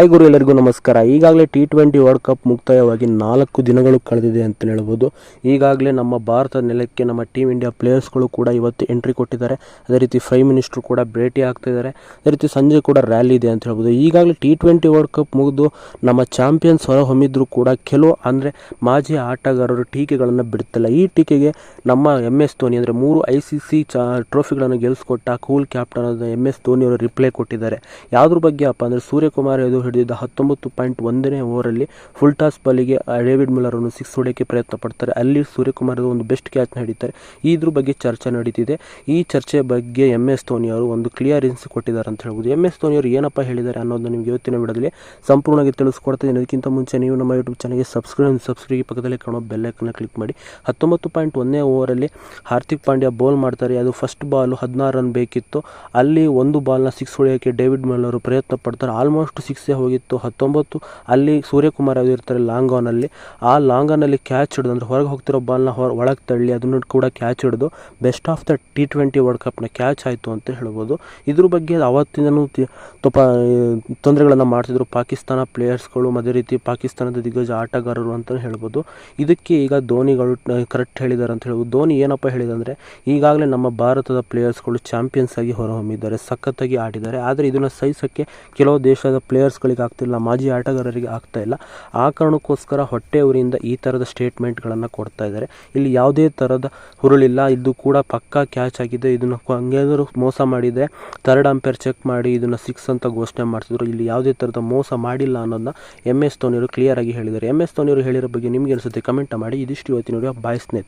Hi ಗುರು, ಎಲ್ಲರಿಗೂ ನಮಸ್ಕಾರ. ಈಗಾಗಲೇ ಟಿ ಟ್ವೆಂಟಿ ವರ್ಲ್ಡ್ ಕಪ್ ಮುಕ್ತಾಯವಾಗಿ ನಾಲ್ಕು ದಿನಗಳು ಕಳೆದಿದೆ ಅಂತ ಹೇಳ್ಬೋದು. ಈಗಾಗಲೇ ನಮ್ಮ ಭಾರತ ನೆಲಕ್ಕೆ ನಮ್ಮ ಟೀಮ್ ಇಂಡಿಯಾ ಪ್ಲೇಯರ್ಸ್ಗಳು ಕೂಡ ಇವತ್ತು ಎಂಟ್ರಿ ಕೊಟ್ಟಿದ್ದಾರೆ. ಅದೇ ರೀತಿ ಪ್ರೈಮ್ ಮಿನಿಸ್ಟ್ರು ಕೂಡ ಭೇಟಿ ಆಗ್ತಾ ಇದ್ದಾರೆ. ಅದೇ ರೀತಿ ಸಂಜೆ ಕೂಡ ರ್ಯಾಲಿ ಇದೆ ಅಂತ ಹೇಳ್ಬೋದು. ಈಗಾಗಲೇ ಟಿ ಟ್ವೆಂಟಿ ವರ್ಲ್ಡ್ ಕಪ್ ಮುಗಿದು ನಮ್ಮ ಚಾಂಪಿಯನ್ಸ್ ಹೊರಹೊಮ್ಮಿದ್ರು ಕೂಡ ಕೆಲವು ಅಂದರೆ ಮಾಜಿ ಆಟಗಾರರು ಟೀಕೆಗಳನ್ನು ಬಿಡ್ತಿಲ್ಲ ಈ ಟೀಕೆಗೆ ನಮ್ಮ ಎಂ ಎಸ್ ಧೋನಿ ಅಂದರೆ ಮೂರು ಐ ಸಿ ಸಿ ಚಾ ಟ್ರೋಫಿಗಳನ್ನು ಗೆಲ್ಲಿಸ್ಕೊಟ್ಟ ಕೂಲ್ ಕ್ಯಾಪ್ಟನ್ ಎಂ ಎಸ್ ಧೋನಿಯವರು ರಿಪ್ಲೈ ಕೊಟ್ಟಿದ್ದಾರೆ. ಯಾವುದ್ರ ಬಗ್ಗೆ ಅಪ್ಪ ಅಂದರೆ ಸೂರ್ಯಕುಮಾರ್ ಎದು ಹಿಡಿದಿದ್ದ ಹತ್ತೊಂಬತ್ತು ಪಾಯಿಂಟ್ ಒಂದನೇ ಓವರಲ್ಲಿ ಫುಲ್ ಟಾಸ್ ಬಾಲಿಗೆ ಡೇವಿಡ್ ಮಿಲ್ಲರ್ ಅನ್ನು ಸಿಕ್ಸ್ ಹೊಡೆಯೋಕ್ಕೆ ಪ್ರಯತ್ನ ಪಡ್ತಾರೆ. ಅಲ್ಲಿ ಸೂರ್ಯಕುಮಾರ್ ಒಂದು ಬೆಸ್ಟ್ ಕ್ಯಾಚ್ನ ಹಿಡಿತಾರೆ ಇದ್ರ ಬಗ್ಗೆ ಚರ್ಚೆ ನಡೀತಿದೆ. ಈ ಚರ್ಚೆ ಬಗ್ಗೆ ಎಂ ಎಸ್ ಧೋನಿ ಅವರು ಒಂದು ಕ್ಲಿಯರೆನ್ಸ್ ಕೊಟ್ಟಿದ್ದಾರೆ ಅಂತ ಹೇಳ್ಬೋದು. ಎಂ ಎಸ್ ಧೋನಿ ಅವರು ಏನಪ್ಪ ಹೇಳಿದ್ದಾರೆ ಅನ್ನೋದನ್ನ ನಿಮಗೆ ಇವತ್ತಿನ ವಿಡಿಯೋದಲ್ಲಿ ಸಂಪೂರ್ಣವಾಗಿ ತಿಳಿಸ್ಕೊಡ್ತೀನಿ ಅದಕ್ಕಿಂತ ಮುಂಚೆ ನೀವು ನಮ್ಮ ಯೂಟ್ಯೂಬ್ ಚಾನಲ್ಗೆ ಸಬ್ಸ್ಕ್ರೈಬ್ ಸಬ್ಸ್ಕ್ರೈಬ್ ಪಕ್ಕದಲ್ಲಿ ಕಾಣೋ ಬೆಲ್ಲೈಕನ್ನ ಕ್ಲಿಕ್ ಮಾಡಿ. ಹತ್ತೊಂಬತ್ತು ಪಾಯಿಂಟ್ ಒಂದನೇ ಓವರಲ್ಲಿ ಹಾರ್ದಿಕ್ ಪಾಂಡ್ಯ ಬೌಲ್ ಮಾಡ್ತಾರೆ. ಅದು ಫಸ್ಟ್ ಬಾಲು ಹದಿನಾರು ರನ್ ಬೇಕಿತ್ತು. ಅಲ್ಲಿ ಒಂದು ಬಾಲ್ನ ಸಿಕ್ಸ್ ಹೊಡೆಯೋಕ್ಕೆ ಡೇವಿಡ್ ಮೆಲ್ಲರು ಪ್ರಯತ್ನ ಪಡ್ತಾರೆ. ಆಲ್ಮೋಸ್ಟ್ ಸಿಕ್ಸೇ ಹೋಗಿತ್ತು. ಹತ್ತೊಂಬತ್ತು ಅಲ್ಲಿ ಸೂರ್ಯಕುಮಾರ್ ಯಾವ್ದು ಇರ್ತಾರೆ ಲಾಂಗ್ ಆನಲ್ಲಿ ಆ ಲಾಂಗ್ ಆನಲ್ಲಿ ಕ್ಯಾಚ್ ಹಿಡಿದು ಅಂದರೆ ಹೊರಗೆ ಹೋಗ್ತಿರೋ ಬಾಲ್ನ ಹೊರ ಒಳಗೆ ತಳ್ಳಿ, ಅದನ್ನು ಕೂಡ ಕ್ಯಾಚ್ ಹಿಡಿದು best of the T twenty world ಕಪ್ನ catch ಆಯಿತು ಅಂತ ಹೇಳ್ಬೋದು. ಇದ್ರ ಬಗ್ಗೆ ಅವತ್ತಿಂದನೂ ತಪ್ಪ ತೊಂದರೆಗಳನ್ನು ಮಾಡ್ತಿದ್ರು ಪಾಕಿಸ್ತಾನ ಪ್ಲೇಯರ್ಸ್ಗಳು ಅದೇ ರೀತಿ ಪಾಕಿಸ್ತಾನದ ದಿಗ್ಗಜ ಆಟಗಾರರು ಅಂತಲೇ ಹೇಳ್ಬೋದು. ಇದಕ್ಕೆ ಈಗ ಧೋನಿಗಳು ಕರೆಕ್ಟ್ ಹೇಳಿದ್ದಾರೆ ಅಂತ ಹೇಳ್ಬೋದು. ಧೋನಿ ಏನಪ್ಪ ಹೇಳಿದಂದರೆ, ಈಗಾಗಲೇ ನಮ್ಮ ಭಾರತದ ಪ್ಲೇಯರ್ಸ್ಗಳು ಚಾಂಪಿಯನ್ಸ್ ಆಗಿ ಹೊರಹೊಮ್ಮಿದ್ದಾರೆ, ಸಖತ್ತಾಗಿ ಆಡಿದ್ದಾರೆ. ಆದರೆ ಇದನ್ನು ಸಹಿಸೋಕ್ಕೆ ಕೆಲವು ದೇಶದ ಪ್ಲೇಯರ್ಸ್ಗಳಿಗೆ ಆಗ್ತಿಲ್ಲ, ಮಾಜಿ ಆಟಗಾರರಿಗೆ ಆಗ್ತಾ ಇಲ್ಲ. ಆ ಕಾರಣಕ್ಕೋಸ್ಕರ ಹೊಟ್ಟೆ ಊರಿಂದ ಈ ಥರದ ಸ್ಟೇಟ್ಮೆಂಟ್ಗಳನ್ನು ಕೊಡ್ತಾ ಇದ್ದಾರೆ. ಇಲ್ಲಿ ಯಾವುದೇ ಥರದ ಹುರುಳಿಲ್ಲ, ಇದು ಕೂಡ ಪಕ್ಕಾ ಕ್ಯಾಚ್ ಆಗಿದೆ. ಇದನ್ನು ಹಂಗೇನಾದ್ರು ಮೋಸ ಮಾಡಿದರೆ ಥರ್ಡ್ ಅಂಪೇರ್ ಚೆಕ್ ಮಾಡಿ ಇದನ್ನು ಸಿಕ್ಸ್ ಅಂತ ಘೋಷಣೆ ಮಾಡ್ತಿದ್ರು. ಇಲ್ಲಿ ಯಾವುದೇ ಥರದ ಮೋಸ ಮಾಡಿಲ್ಲ ಅನ್ನೋದನ್ನ ಎಂ ಎಸ್ ಧೋನಿಯವರು ಕ್ಲಿಯರ್ ಆಗಿ ಹೇಳಿದ್ದಾರೆ. ಎಂ ಎಸ್ ಧೋನಿಯವರು ಹೇಳಿರೋ ಬಗ್ಗೆ ನಿಮಗೆ ಅನಿಸುತ್ತೆ? ಕಮೆಂಟ್ ಮಾಡಿ. ಇದಿಷ್ಟು ಇವತ್ತಿನ ಬಾಯ್ ಸ್ನೇಹಿತರೆ.